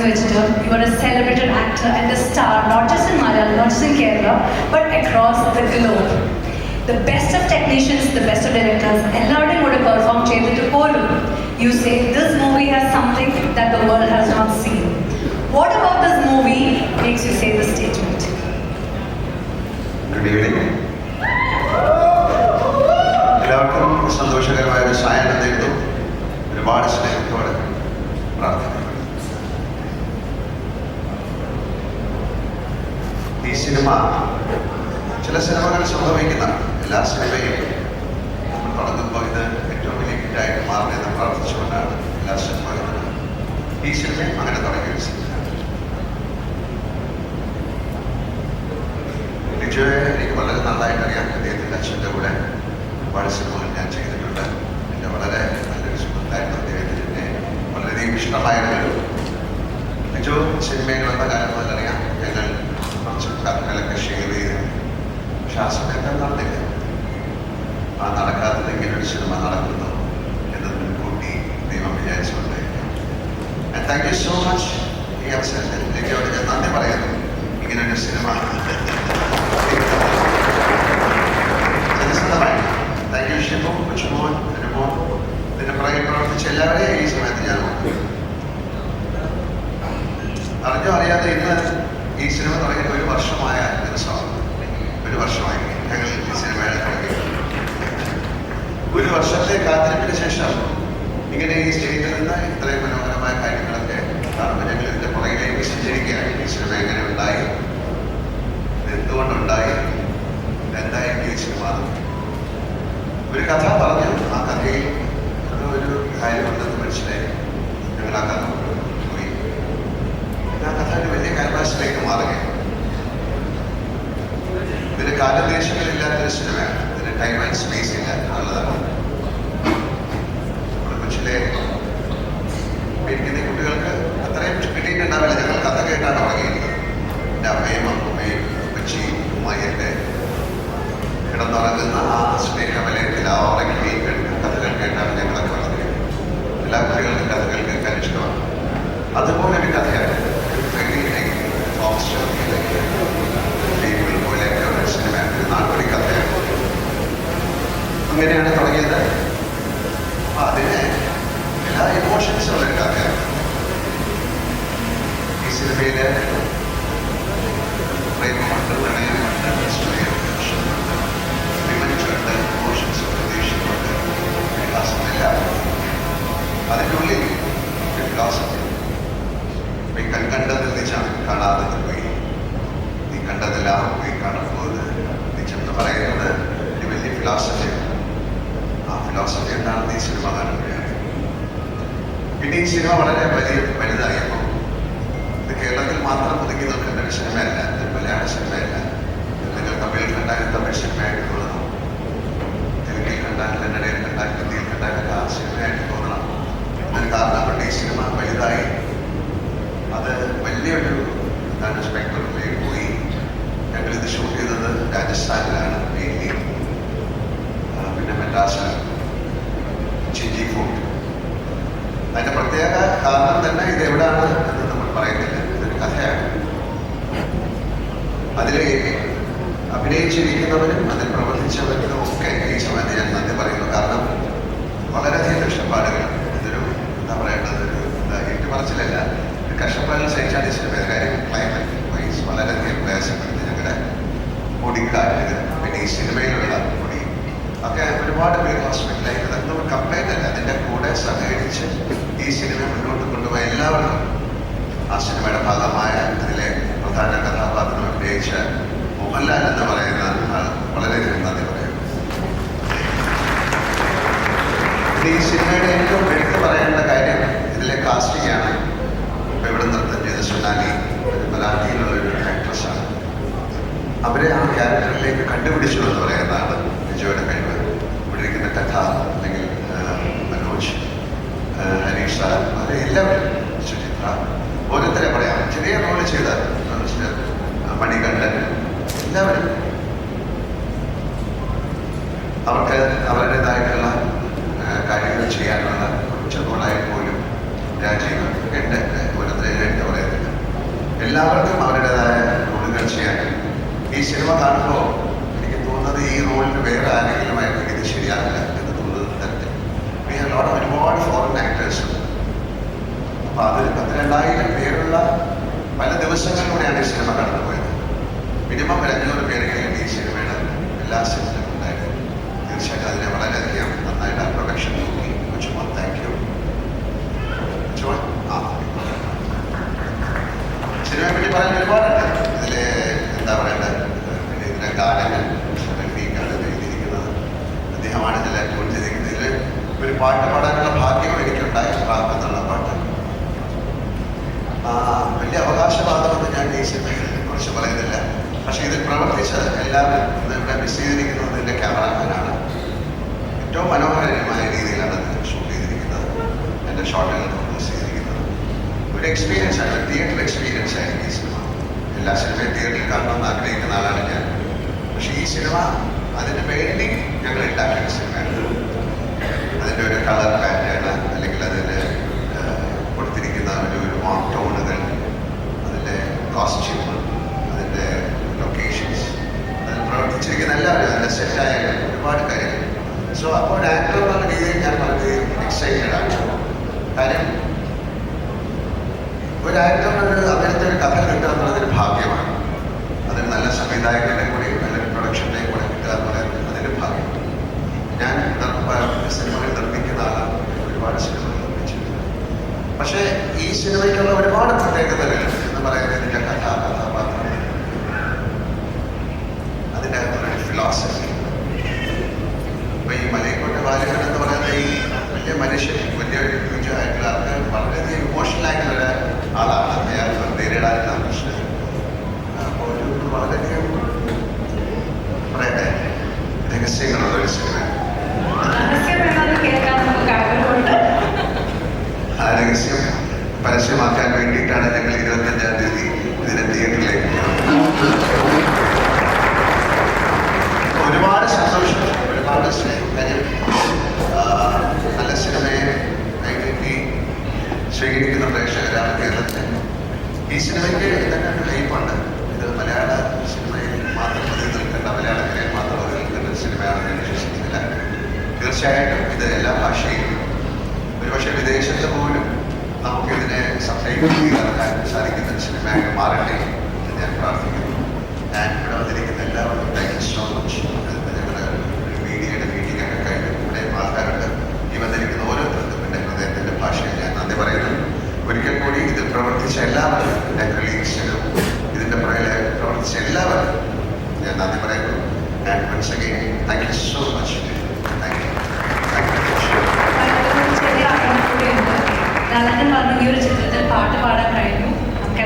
Backgrounds വെച്ചിട്ട് you are a celebrated actor and a star not just in Malayalam not just in Kerala but across the globe the best of technicians the best of directors എല്ലാവരുടെയും കൂടെ perform ചെയ്തിട്ട് പോലും you say this movie has something that the world has not seen what about this movie makes you say the statement good evening എല്ലാവർക്കും സന്തോഷകരമായ ഒരു സായനം നേരുന്നു ഒരുപാട് സ്നേഹത്തോടെ പ്രാർത്ഥിക്കുന്നു ഈ സിനിമ ചില സിനിമകൾ സംഭവിക്കുന്ന എല്ലാ സിനിമയും നമ്മൾ തുടങ്ങുമ്പോൾ ഇത് ഏറ്റവും വലിയ ഹിറ്റായിട്ട് മാറണമെന്ന് പ്രാർത്ഥിച്ചുകൊണ്ടാണ് എല്ലാ സിനിമകളും ഈ സിനിമയും അങ്ങനെ തുടങ്ങിയ സിനിമയാണ് ലിജോയെ എനിക്ക് വളരെ നന്നായിട്ട് അറിയാം അദ്ദേഹത്തിന്റെ അച്ഛന്റെ കൂടെ ഒരുപാട് സിനിമകൾ ഞാൻ ചെയ്തിട്ടുണ്ട്. എന്റെ വളരെ നല്ലൊരു സുഹൃത്തായിരുന്നു അദ്ദേഹത്തിന്. എന്നെ വളരെയധികം ഇഷ്ടമായിരുന്നു ലിജോ സിനിമയിൽ വന്ന കാലം മുതൽ അറിയാം ഞങ്ങൾ കുറച്ച് കഥകളൊക്കെ ഷെയർ ചെയ്ത് പക്ഷെ ആ സമയത്ത് നടന്നില്ല ആ നടക്കാത്തത് ഇങ്ങനെ ഒരു സിനിമ നടക്കുന്നു എന്ന് മുൻകൂട്ടി ദൈവം വിചാരിച്ചുകൊണ്ട് താങ്ക് യു സോ മച്ച് ഈ അവസരത്തിൽ ലിജോയോട് ഞാൻ നന്ദി പറയുന്നു ഇങ്ങനെ സിനിമ സത്യസന്ധമായി താങ്ക് യു ഷിബു കൊച്ചുമോൻ അനുമോൻ ഇതിന്റെ പുറകെ പ്രവർത്തിച്ച എല്ലാവരെയും ഈ സമയത്ത് ഞാൻ അറിഞ്ഞോ അറിയാതെ ഇന്ന് ഈ സിനിമ തുടങ്ങിയിട്ട് ഒരു വർഷമായ ദിവസമാണ് ഒരു വർഷമായി ഞങ്ങൾ ഈ സിനിമയുടെ തുടങ്ങി ഒരു വർഷത്തെ കാത്തിരിപ്പിന് ശേഷം ഇങ്ങനെ ഈ സ്റ്റേജിൽ നിന്ന് ഇത്രയും മനോഹരമായ കാര്യങ്ങളൊക്കെ കാണുമ്പോൾ ഞങ്ങൾ ഇതിന്റെ പുറകിലേക്ക് സഞ്ചരിക്കുകയാണ് സിനിമ എങ്ങനെ ഉണ്ടായി? എന്തുകൊണ്ടുണ്ടായി എന്തായിരിക്കും ഈ സിനിമ? ഒരു കഥ പറഞ്ഞു. ആ കഥയിൽ ഒരു കാര്യമുണ്ടെന്ന് മനസ്സിലായി. ഞങ്ങൾ ആ കഥ പോയി. ആ കഥ ഒരു വലിയ ക്യാൻവാസിലേക്ക് മാറുകയാണ്. ഇതിന് കാലദേശങ്ങളില്ലാത്തൊരു സിനിമയാണ്. ഇതിന് ടൈം ആൻഡ് സ്പേസ് ഇല്ല എന്നുള്ളതാണ് കേട്ടാണ് തുടങ്ങിയിരിക്കുന്നത് എന്റെ അമ്മയും അമ്മയും കൊച്ചിയും ഉമ്മയൊക്കെ കിടന്നുറങ്ങുന്ന ആ സ്നേഹവലയത്തിൽ ആ ഉറങ്ങി കഥകൾ കേട്ടാണ് ഞങ്ങളൊക്കെ വളർന്നത് എല്ലാ കുട്ടികൾക്കും കഥകൾ കേൾക്കാൻ ഇഷ്ടമാണ്. അതുപോലെ ഒരു കഥയാണ് പോലെയൊക്കെ ഒരു ഒരു നാട്ടുപടി കഥയാണ്. അങ്ങനെയാണ് ഫിലോസഫി എന്താണെന്ന് ഈ സിനിമ കാണുകയാണ് പിന്നെ ഈ സിനിമ വളരെ വലിയ വലുതായപ്പോൾ ഇത് കേരളത്തിൽ മാത്രം ഒതുങ്ങി നിൽക്കേണ്ട ഒരു സിനിമയല്ല മലയാള സിനിമയല്ല. അല്ലെങ്കിൽ തമിഴിൽ കണ്ടാൽ തമിഴ് സിനിമയായിട്ട് തോന്നുന്നു തെലുങ്കിൽ കണ്ടാൽ കന്നഡയിൽ കണ്ടാൽ ഹിന്ദിയിൽ കണ്ടാൽ ഒക്കെ ആ സിനിമയായിട്ട് തോന്നണം അതിന് കാരണം കൊണ്ട് ഈ സിനിമ വലുതായി അത് വലിയൊരു എന്താണ് സ്പെക്ട്രത്തിലേക്ക് പോയി ഞങ്ങൾ ഇത് ഷൂട്ട് ചെയ്തത് രാജസ്ഥാനിലാണ് മെയിൻലി പിന്നെ മദ്രാസിലാണ് ചിഞ്ചി ഫോർട്ട് അതിന്റെ പ്രത്യേക കാരണം തന്നെ ഇത് എവിടാണ് എന്ന് നമ്മൾ പറയുന്നില്ല ഇതൊരു കഥയാണ്. അതിൽ അഭിനയിച്ചിരിക്കുന്നവരും അതിൽ പ്രവർത്തിച്ചവരും ഒക്കെ ഈ സമയത്ത് ഞാൻ നന്ദി പറയുന്നു കാരണം വളരെയധികം കഷ്ടപ്പാടുകൾ ഇതൊരു എന്താ പറയേണ്ടത് ഒരു ഏറ്റുപറച്ചിലല്ല ഒരു കഷ്ടപ്പാടുകൾ സഹിച്ചാണ് ഈ സിനിമ കാര്യം ക്ലൈമറ്റ് വൈസ് വളരെയധികം പ്രയാസപ്പെടുത്തി ഞങ്ങളുടെ പൊടിക്കാറ്റ് പിന്നെ ഈ സിനിമയിലുള്ള പൊടി ഒക്കെ ഒരുപാട് പേര് ഹോസ്പിറ്റലായി അതൊന്നും കംപ്ലൈന്റ് അല്ല അതിന്റെ കൂടെ സഹകരിച്ച് ഈ സിനിമ മുന്നോട്ട് കൊണ്ടുപോയ എല്ലാവർക്കും ആ സിനിമയുടെ ഭാഗമായ അതിലെ പ്രധാന കഥാപാത്രം അഭിനയിച്ച മോഹൻലാൽ എന്ന് പറയുന്ന ആൾ വളരെയധികം നന്ദി പറയുന്നു. ഈ സിനിമയുടെ ഏറ്റവും എടുത്തു പറയേണ്ട കാര്യം ഇതിലെ കാസ്റ്റിംഗ് ആണ്. ഇപ്പൊ ഇവിടെ നൃത്തം ചെയ്ത സുനാലി മലയാളിയിലുള്ള ഒരു ആക്ട്രസ്സാണ് അവരെ ആ ക്യാരക്ടറിലേക്ക് കണ്ടുപിടിച്ചു എന്ന് പറയുന്നതാണ് വിജയുടെ കഴിവ്. ഇവിടെ ഇരിക്കുന്ന കഥ അല്ലെങ്കിൽ മനോജ് ഹരീഷ് സാർ അവരെ എല്ലാവരും ഓരോരുത്തരെ പറയാം. ചെറിയ റോൾ ചെയ്ത പണി മണികണ്ഠൻ എല്ലാവരും അവർക്ക് അവരുടേതായിട്ടുള്ള കാര്യങ്ങൾ ചെയ്യാനുള്ള റോളായി പോലും രാജ്യങ്ങൾ എന്റെ ഓരോരുത്തരെ എടുത്ത് പറയുന്നില്ല എല്ലാവർക്കും അവരുടേതായ റോളുകൾ ചെയ്യാൻ ഈ സിനിമ കാണുമ്പോൾ എനിക്ക് തോന്നുന്നത് ഈ റോളിന് വേറെ ആരെങ്കിലും ആയിരുന്നു ഇത് ശരിയാകില്ല എന്ന് തോന്നുന്നത് തരത്തിൽ ഒരുപാട് ഫോറിൻ ആക്ടേഴ്സ് അപ്പോൾ അത് പത്തിരണ്ടായിരം പേരുള്ള പല ദിവസങ്ങളിലൂടെയാണ് ഈ സിനിമ കടന്നുപോയത്. മിനിമം അഞ്ഞൂറ് പേരെങ്കിലും ഈ സിനിമയുടെ എല്ലാ സെറ്റിലും ഉണ്ടായിരുന്നു തീർച്ചയായിട്ടും അതിനെ വളരെയധികം നന്നായിട്ട് ആ പ്രൊഡക്ഷൻ നോക്കി. കൊച്ചുമോൻ താങ്ക് യു കൊച്ചുമോൻ സിനിമയെ പറ്റി പറയാൻ ഒരുപാടുണ്ട്. ഇതിലെ എന്താ പറയേണ്ടത് പിന്നെ ഇതിലെ ഗാനങ്ങൾ അദ്ദേഹമാണ് ഇതിലെ ട്യൂൺ ചെയ്തിരിക്കുന്നത്. ഇതിൽ ഒരു പാട്ട് പാടാനുള്ള ഭാഗ്യം എനിക്കുണ്ടായി. റാപ്പ് എന്നുള്ള പാട്ട്. വലിയ അവകാശവാദമൊന്നും ഞാൻ ദേശീയ സിനിമയെ കുറിച്ച് പറയുന്നില്ല. പക്ഷേ ഇതിൽ പ്രവർത്തിച്ച എല്ലാവരും ഇവിടെ മിസ് ചെയ്തിരിക്കുന്നത് ഇതിന്റെ ക്യാമറാമാനാണ് ഏറ്റവും മനോഹരമായ രീതിയിലാണ് ഇത് ഷൂട്ട് ചെയ്തിരിക്കുന്നത്. എന്റെ ഷോട്ടുകൾ മിസ് ചെയ്തിരിക്കുന്നത്. ഒരു എക്സ്പീരിയൻസ് ആണ്. തിയേറ്റർ എക്സ്പീരിയൻസ് ആയിരുന്നു ഈ സിനിമ എല്ലാ സിനിമയും തിയേറ്ററിൽ കാണണമെന്ന് ആഗ്രഹിക്കുന്ന ആളാണ് ഞാൻ. പക്ഷേ ഈ സിനിമ അതിന് വേണ്ടി ഞങ്ങൾ ഉണ്ടാക്കിയ സിനിമയാണ് അതിന്റെ ഒരു കളർ പാറ്റേൺ അല്ലെങ്കിൽ അതിന്റെ കൊടുത്തിരിക്കുന്ന ഒരു ഒരു മോൺ ടോണുകൾ അതിന്റെ കോസ്റ്റ്യൂം അതിന്റെ ലൊക്കേഷൻസ് അതിൽ പ്രവർത്തിച്ചിരിക്കുന്ന എല്ലാവരും അതിന്റെ സെറ്റായ ഒരുപാട് കാര്യങ്ങൾ സോ അപ്പോൾ ഒരു ആക്ടർ എന്നുള്ള രീതിയിൽ ഞാൻ വളരെ എക്സൈറ്റഡ് ആണ് കാര്യം ഒരു ആക്ടറിന് ഒരു അദ്ദേഹത്തെ ഒരു കഥ കിട്ടുക എന്നുള്ളതൊരു ഭാഗ്യമാണ്. അതൊരു നല്ല സംവിധായകനെ കൂടി നല്ല പ്രൊഡക്ഷന്റെ കൂടെ കിട്ടുക എന്ന് പറയുന്നത് അതൊരു ഭാഗ്യം. ഞാൻ സിനിമകൾ നിർമ്മിക്കുന്ന ആളാണ്. ഒരുപാട് സിനിമകൾ നിർമ്മിച്ചിട്ടുണ്ട്. പക്ഷേ ഈ സിനിമയ്ക്കുള്ള ഒരുപാട് പ്രത്യേകതകൾ എന്ന് പറയുന്നത് ഇതിന്റെ കഥ കഥാപാത്രം അതിന്റെ അകത്തുള്ളൊരു ഫിലോസഫി ഇപ്പൊ ഈ മലയക്കോട്ട ബാലകൻ എന്ന് പറയുന്ന ഈ വലിയ മനുഷ്യൻ വലിയ ഹ്യൂജ് ആയിട്ടുള്ള ആൾക്ക് വളരെയധികം ഇമോഷണൽ ആയിട്ടുള്ള ഒരു ആളാണ് അയാൾ നേരിടാനുള്ള പ്രശ്നം അപ്പോൾ ഒരു വളരെയധികം പറയട്ടെ രഹസ്യങ്ങളുള്ള ഒരു സിനിമ രഹസ്യം എന്നാലും കേൾക്കാൻ നമുക്ക് ആഗ്രഹമുണ്ട് ആ രഹസ്യം പരസ്യമാക്കാൻ വേണ്ടിയിട്ടാണ് ഞങ്ങൾ ഇരുപത്തഞ്ചാം തീയതി ഇതിനെ തിയേറ്ററിലേക്ക് ഒരുപാട് സന്തോഷം ഒരുപാട് സ്നേഹം നല്ല സിനിമയെ കൈകെട്ടി സ്വീകരിക്കുന്ന പ്രേക്ഷകരാണ് കേരളത്തിൽ. ഈ സിനിമയ്ക്ക് ഒരു ഹൈപ്പുണ്ട് ഇത് മലയാള സിനിമയിൽ മാത്രം ഒതുങ്ങി നിൽക്കേണ്ട മലയാളത്തിലെ മാത്രം ഒതുങ്ങി നിൽക്കേണ്ട ഒരു സിനിമയാണെന്ന് ഞാൻ വിശ്വസിക്കുന്നില്ല. തീർച്ചയായിട്ടും ഇത് എല്ലാ ഭാഷയിലും ഒരുപക്ഷെ വിദേശത്ത് പോലും നമുക്കിതിനെ സബ്സ്ക്രൈബ് ചെയ്തിറക്കാൻ സാധിക്കുന്ന സിനിമയായി മാറട്ടെ എന്ന് ഞാൻ പ്രാർത്ഥിക്കുന്നു. ഞാൻ ഇവിടെ വന്നിരിക്കുന്ന എല്ലാവർക്കും താങ്ക് യു സോ മച്ച് ഞങ്ങളുടെ ഒരു മീഡിയയുടെ മീറ്റിംഗ് ഒക്കെ കഴിഞ്ഞു ഇവിടെ ആൾക്കാരുണ്ട്. ഈ വന്നിരിക്കുന്ന ഓരോരുത്തർക്കും എന്റെ ഹൃദയത്തിന്റെ ഭാഷയിൽ ഞാൻ നന്ദി പറയുന്നു. ഒരിക്കൽ കൂടി ഇതിൽ പ്രവർത്തിച്ച എല്ലാവർക്കും എന്റെ കൊളീഗ്സിനും ഇതിന്റെ പുറകിൽ പ്രവർത്തിച്ച എല്ലാവർക്കും ഞാൻ നന്ദി പറയുന്നു. And once thank you so much കാരണം ഈ ഒരു ചിത്രത്തിൽ പാട്ട് പാടാൻ കഴിഞ്ഞു. നമുക്ക്